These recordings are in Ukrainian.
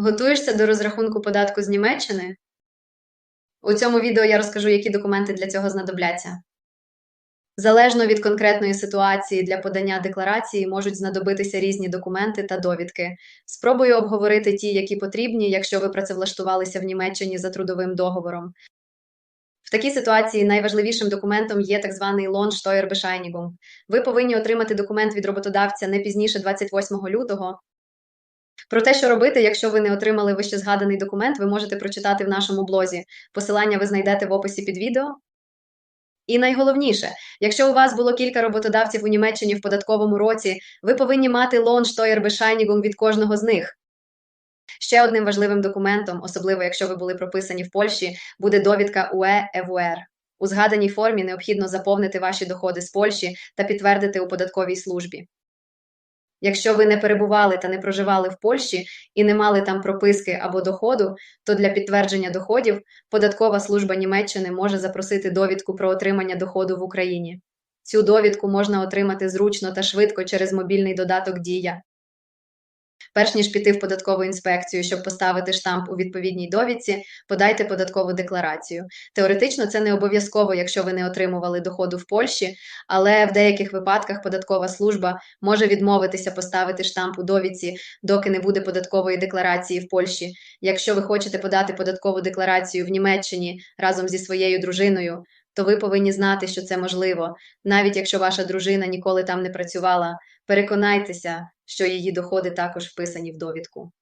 Готуєшся до розрахунку податку з Німеччини? У цьому відео я розкажу, які документи для цього знадобляться. Залежно від конкретної ситуації для подання декларації можуть знадобитися різні документи та довідки. Спробую обговорити ті, які потрібні, якщо ви працевлаштувалися в Німеччині за трудовим договором. В такій ситуації найважливішим документом є так званий Lohnsteuerbescheinigung. Ви повинні отримати документ від роботодавця не пізніше 28 лютого. Про те, що робити, якщо ви не отримали вище згаданий документ, ви можете прочитати в нашому блозі. Посилання ви знайдете в описі під відео. І найголовніше, якщо у вас було кілька роботодавців у Німеччині в податковому році, ви повинні мати Lohnsteuerbescheinigung від кожного з них. Ще одним важливим документом, особливо якщо ви були прописані в Польщі, буде довідка UE EWR. У згаданій формі необхідно заповнити ваші доходи з Польщі та підтвердити у податковій службі. Якщо ви не перебували та не проживали в Польщі і не мали там прописки або доходу, то для підтвердження доходів податкова служба Німеччини може запросити довідку про отримання доходу в Україні. Цю довідку можна отримати зручно та швидко через мобільний додаток Дія. Перш ніж піти в податкову інспекцію, щоб поставити штамп у відповідній довідці, подайте податкову декларацію. Теоретично це не обов'язково, якщо ви не отримували доходу в Польщі, але в деяких випадках податкова служба може відмовитися поставити штамп у довідці, доки не буде податкової декларації в Польщі. Якщо ви хочете подати податкову декларацію в Німеччині разом зі своєю дружиною, то ви повинні знати, що це можливо, навіть якщо ваша дружина ніколи там не працювала. Переконайтеся, що її доходи також вписані в довідку.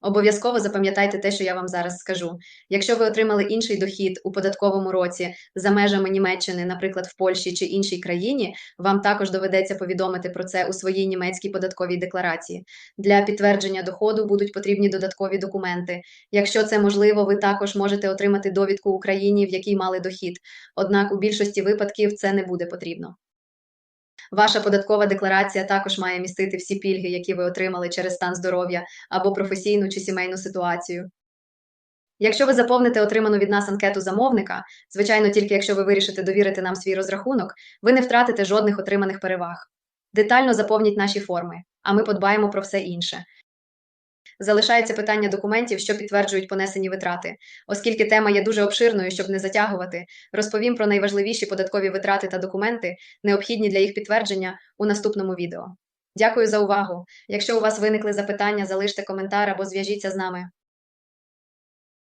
Обов'язково запам'ятайте те, що я вам зараз скажу. Якщо ви отримали інший дохід у податковому році за межами Німеччини, наприклад, в Польщі чи іншій країні, вам також доведеться повідомити про це у своїй німецькій податковій декларації. Для підтвердження доходу будуть потрібні додаткові документи. Якщо це можливо, ви також можете отримати довідку у країні, в якій мали дохід. Однак у більшості випадків це не буде потрібно. Ваша податкова декларація також має містити всі пільги, які ви отримали через стан здоров'я або професійну чи сімейну ситуацію. Якщо ви заповните отриману від нас анкету замовника, звичайно, тільки якщо ви вирішите довірити нам свій розрахунок, ви не втратите жодних отриманих переваг. Детально заповніть наші форми, а ми подбаємо про все інше. Залишається питання документів, що підтверджують понесені витрати. Оскільки тема є дуже обширною, щоб не затягувати, розповім про найважливіші податкові витрати та документи, необхідні для їх підтвердження у наступному відео. Дякую за увагу! Якщо у вас виникли запитання, залиште коментар або зв'яжіться з нами.